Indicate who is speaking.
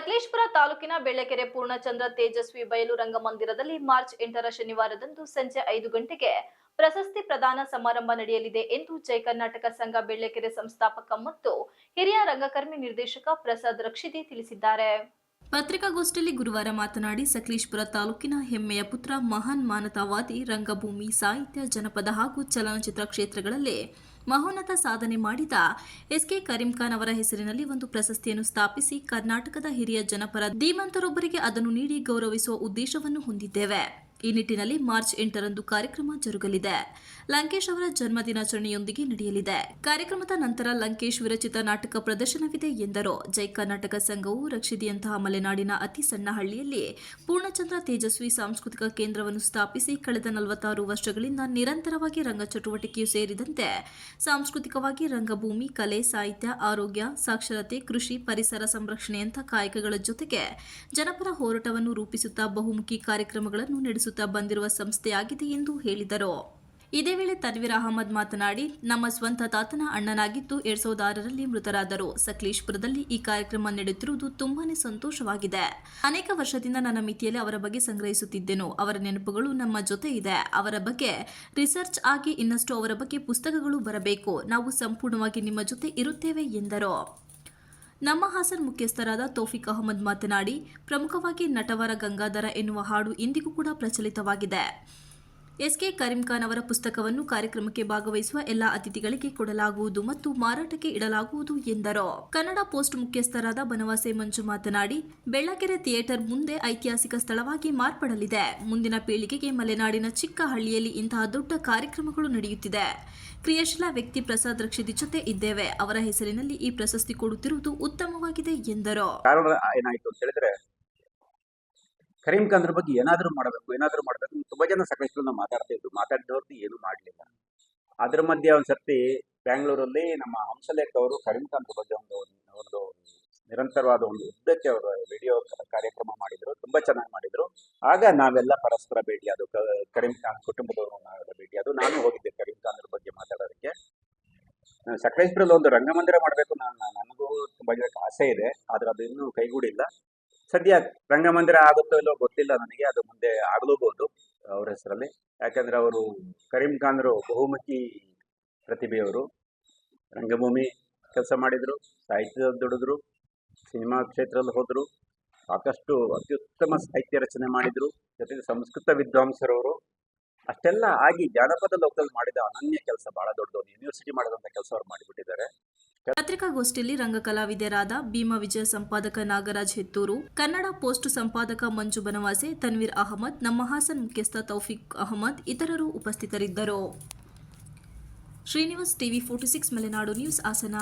Speaker 1: ತಾಲೂಕಿನ ಬೆಳ್ಳಕೆರೆ ಪೂರ್ಣಚಂದ್ರ ತೇಜಸ್ವಿ ಬಯಲು ರಂಗಮಂದಿರದಲ್ಲಿ ಮಾರ್ಚ್ ಎಂಟರ ಶನಿವಾರದಂದು ಸಂಜೆ ಐದು ಗಂಟೆಗೆ ಪ್ರಶಸ್ತಿ ಪ್ರದಾನ ಸಮಾರಂಭ ನಡೆಯಲಿದೆ ಎಂದು ಜೈ ಕರ್ನಾಟಕ ಸಂಘ ಬೆಳ್ಳಕೆರೆ ಸಂಸ್ಥಾಪಕ ಮತ್ತು ಹಿರಿಯ ರಂಗಕರ್ಮಿ ನಿರ್ದೇಶಕ ಪ್ರಸಾದ್ ರಕ್ಷಿತಿ ತಿಳಿಸಿದ್ದಾರೆ. ಪತ್ರಿಕಾಗೋಷ್ಠಿಯಲ್ಲಿ ಗುರುವಾರ ಮಾತನಾಡಿ, ಸಕಲೇಶ್ಪುರ ತಾಲೂಕಿನ ಹೆಮ್ಮೆಯ ಪುತ್ರ ಮಹಾನ್ ಮಾನತಾವಾದಿ ರಂಗಭೂಮಿ ಸಾಹಿತ್ಯ ಜನಪದ ಹಾಗೂ ಚಲನಚಿತ್ರ ಕ್ಷೇತ್ರಗಳಲ್ಲಿ ಮಹೋನ್ನತ ಸಾಧನೆ ಮಾಡಿದ ಎಸ್ಕೆ ಕರೀಂ ಖಾನ್ ಅವರ ಹೆಸರಿನಲ್ಲಿ ಒಂದು ಪ್ರಶಸ್ತಿಯನ್ನು ಸ್ಥಾಪಿಸಿ ಕರ್ನಾಟಕದ ಹಿರಿಯ ಜನಪರ ಧೀಮಂತರೊಬ್ಬರಿಗೆ ಅದನ್ನು ನೀಡಿ ಗೌರವಿಸುವ ಉದ್ದೇಶವನ್ನು ಹೊಂದಿದ್ದೇವೆ. ಈ ನಿಟ್ಟಿನಲ್ಲಿ ಮಾರ್ಚ್ ಎಂಟರಂದು ಕಾರ್ಯಕ್ರಮ ಜರುಗಲಿದೆ. ಲಂಕೇಶ್ ಅವರ ಜನ್ಮ ದಿನಾಚರಣೆಯೊಂದಿಗೆ ನಡೆಯಲಿದೆ. ಕಾರ್ಯಕ್ರಮದ ನಂತರ ಲಂಕೇಶ್ ವಿರಚಿತ ನಾಟಕ ಪ್ರದರ್ಶನವಿದೆ ಎಂದರು. ಜೈ ಕರ್ನಾಟಕ ಸಂಘವು ರಕ್ಷಿದಿಯಂತಹ ಮಲೆನಾಡಿನ ಅತಿ ಸಣ್ಣ ಹಳ್ಳಿಯಲ್ಲಿ ಪೂರ್ಣಚಂದ್ರ ತೇಜಸ್ವಿ ಸಾಂಸ್ಕೃತಿಕ ಕೇಂದ್ರವನ್ನು ಸ್ಥಾಪಿಸಿ ಕಳೆದ ನಲವತ್ತಾರು ವರ್ಷಗಳಿಂದ ನಿರಂತರವಾಗಿ ರಂಗ ಚಟುವಟಿಕೆಯೂ ಸೇರಿದಂತೆ ಸಾಂಸ್ಕೃತಿಕವಾಗಿ ರಂಗಭೂಮಿ, ಕಲೆ, ಸಾಹಿತ್ಯ, ಆರೋಗ್ಯ, ಸಾಕ್ಷರತೆ, ಕೃಷಿ, ಪರಿಸರ ಸಂರಕ್ಷಣೆಯಂತಹ ಕಾಯಕಗಳ ಜೊತೆಗೆ ಜನಪರ ಹೋರಾಟವನ್ನು ರೂಪಿಸುತ್ತಾ ಬಹುಮುಖಿ ಕಾರ್ಯಕ್ರಮಗಳನ್ನು ನಡೆಸುತ್ತಾ ಬಂದಿರುವ ಸಂಸ್ಥೆಯಾಗಿದೆ ಎಂದು ಹೇಳಿದರು. ಇದೇ ವೇಳೆ ತನ್ವೀರ್ ಅಹಮದ್ ಮಾತನಾಡಿ, ನಮ್ಮ ಸ್ವಂತ ತಾತನ ಅಣ್ಣನಾಗಿದ್ದು ಎರಡ್ ಸಾವಿರದ ಆರರಲ್ಲಿ ಮೃತರಾದರು. ಸಕಲೇಶ್ಪುರದಲ್ಲಿ ಈ ಕಾರ್ಯಕ್ರಮ ನಡೆಯುತ್ತಿರುವುದು ತುಂಬಾನೇ ಸಂತೋಷವಾಗಿದೆ. ಅನೇಕ ವರ್ಷದಿಂದ ನನ್ನ ಮಿತಿಯಲ್ಲಿ ಅವರ ಬಗ್ಗೆ ಸಂಗ್ರಹಿಸುತ್ತಿದ್ದೆನು. ಅವರ ನೆನಪುಗಳು ನಮ್ಮ ಜೊತೆ ಇದೆ. ಅವರ ಬಗ್ಗೆ ರಿಸರ್ಚ್ ಆಗಿ ಇನ್ನಷ್ಟು ಅವರ ಬಗ್ಗೆ ಪುಸ್ತಕಗಳು ಬರಬೇಕು. ನಾವು ಸಂಪೂರ್ಣವಾಗಿ ನಿಮ್ಮ ಜೊತೆ ಇರುತ್ತೇವೆ ಎಂದರು. ನಮ್ಮ ಹಾಸನ್ ಮುಖ್ಯಸ್ಥರಾದ ತೋಫಿಕ್ ಅಹಮದ್ ಮಾತನಾಡಿ ಪ್ರಮುಖವಾಗಿ ನಟವರ ಗಂಗಾಧರ ಎನ್ನುವ ಹಾಡು ಇಂದಿಗೂ ಕೂಡ ಪ್ರಚಲಿತವಾಗಿದೆ. ಎಸ್ಕೆ ಕರೀಂ ಖಾನ್ ಅವರ ಪುಸ್ತಕವನ್ನು ಕಾರ್ಯಕ್ರಮಕ್ಕೆ ಭಾಗವಹಿಸುವ ಎಲ್ಲ ಅತಿಥಿಗಳಿಗೆ ಕೊಡಲಾಗುವುದು ಮತ್ತು ಮಾರಾಟಕ್ಕೆ ಇಡಲಾಗುವುದು ಎಂದರು. ಕನ್ನಡ ಪೋಸ್ಟ್ ಮುಖ್ಯಸ್ಥರಾದ ಬನವಾಸೆ ಮಂಜು ಮಾತನಾಡಿ, ಬೆಳ್ಳಕೆರೆ ಥಿಯೇಟರ್ ಮುಂದೆ ಐತಿಹಾಸಿಕ ಸ್ಥಳವಾಗಿ ಮಾರ್ಪಡಲಿದೆ. ಮುಂದಿನ ಪೀಳಿಗೆಗೆ ಮಲೆನಾಡಿನ ಚಿಕ್ಕ ಹಳ್ಳಿಯಲ್ಲಿ ಇಂತಹ ದೊಡ್ಡ ಕಾರ್ಯಕ್ರಮಗಳು ನಡೆಯುತ್ತಿದೆ. ಕ್ರಿಯಾಶೀಲ ವ್ಯಕ್ತಿ ಪ್ರಸಾದ್ ರಕ್ಷಿತಿ ಜೊತೆ ಇದ್ದೇವೆ. ಅವರ ಹೆಸರಿನಲ್ಲಿ ಈ ಪ್ರಶಸ್ತಿ ಕೊಡುತ್ತಿರುವುದು ಉತ್ತಮವಾಗಿದೆ ಎಂದರು
Speaker 2: ಕಾರಣ ಏನಾಯ್ತು ಅಂತ ಹೇಳಿದ್ರೆ ಕರೀಂ ಖಾನ್ರ ಬಗ್ಗೆ ಏನಾದರೂ ಮಾಡಬೇಕು ಏನಾದರೂ ಮಾಡಬೇಕು ತುಂಬ ಜನ ಸಾಕಷ್ಟು ಮಾತಾಡ್ತಾ ಇದ್ರು. ಮಾತಾಡಿದವ್ರದ್ದು ಏನು ಮಾಡಲಿಲ್ಲ. ಅದ್ರ ಮಧ್ಯೆ ಒಂದು ಸರ್ತಿ ಬ್ಯಾಂಗ್ಳೂರಲ್ಲಿ ನಮ್ಮ ಹಂಸಲೇಖ ಅವರು, ಕರೀಂ ಖಾನ್ರ ಬಗ್ಗೆ ಒಂದು ಒಂದು ನಿರಂತರವಾದ ಒಂದು ಉದ್ದಕ್ಕೆ ಅವರು ವಿಡಿಯೋ ಕಾರ್ಯಕ್ರಮ ಮಾಡಿದ್ರು. ತುಂಬಾ ಚೆನ್ನಾಗಿ ಮಾಡಿದ್ರು. ಆಗ ನಾವೆಲ್ಲ ಪರಸ್ಪರ ಭೇಟಿ, ಅದು ಕರೀಂ ಖಾನ್ ಕುಟುಂಬದವರು ಭೇಟಿ. ಅದು ನಾನು ಹೋಗಿದ್ದೆ ಕರೀಂ ಖಾನ್ರ ಬಗ್ಗೆ ಮಾತಾಡೋದಕ್ಕೆ. ಸಕಲೇಶ್ಪುರಲ್ಲಿ ಒಂದು ರಂಗಮಂದಿರ ಮಾಡಬೇಕು ನಾನು ನನಗೂ ತುಂಬಾ ಜನಕ್ಕೆ ಆಸೆ ಇದೆ. ಆದ್ರೆ ಅದು ಇನ್ನೂ ಕೈಗೂಡಿಲ್ಲ. ಸದ್ಯ ರಂಗಮಂದಿರ ಆಗುತ್ತೋ ಇಲ್ಲೋ ಗೊತ್ತಿಲ್ಲ ನನಗೆ, ಅದು ಮುಂದೆ ಆಗಲೂಬಹುದು ಅವ್ರ ಹೆಸರಲ್ಲಿ. ಯಾಕಂದ್ರೆ ಅವರು ಕರೀಂ ಖಾನ್ರು ಬಹುಮುಖಿ ಪ್ರತಿಭೆಯವರು. ರಂಗಭೂಮಿ ಕೆಲಸ ಮಾಡಿದ್ರು, ಸಾಹಿತ್ಯದಲ್ಲಿ ದುಡಿದ್ರು, ಸಿನಿಮಾ ಕ್ಷೇತ್ರದಲ್ಲಿ ಹೋದರು, ಸಾಕಷ್ಟು ಅತ್ಯುತ್ತಮ ಸಾಹಿತ್ಯ ರಚನೆ ಮಾಡಿದ್ರು. ಜೊತೆಗೆ ಸಂಸ್ಕೃತ ವಿದ್ವಾಂಸರವರು. ಅಷ್ಟೆಲ್ಲ ಆಗಿ ಜಾನಪದ ಲೋಕದಲ್ಲಿ ಮಾಡಿದ ಅನನ್ಯ ಕೆಲಸ, ಬಹಳ ದೊಡ್ಡದು. ಯೂನಿವರ್ಸಿಟಿ ಮಾಡಿದಂತ ಕೆಲಸ ಅವ್ರು ಮಾಡಿಬಿಟ್ಟಿದ್ದಾರೆ.
Speaker 1: ಪತ್ರಿಕಾಗೋಷ್ಠಿಯಲ್ಲಿ ರಂಗ ಭೀಮಾ ವಿಜಯ ಸಂಪಾದಕ ನಾಗರಾಜ್ ಹೆತ್ತೂರು, ಕನ್ನಡ ಪೋಸ್ಟ್ ಸಂಪಾದಕ ಮಂಜು ಬನವಾಸೆ, ತನ್ವೀರ್ ಅಹಮದ್, ನಮ್ಮ ಹಾಸನ್ ಮುಖ್ಯಸ್ಥ ತೌಫಿಕ್ ಅಹಮದ್ ಇತರರು ಉಪಸ್ಥಿತರಿದ್ದರು. Srinivas TV forty six, Malenadu news, Hassan.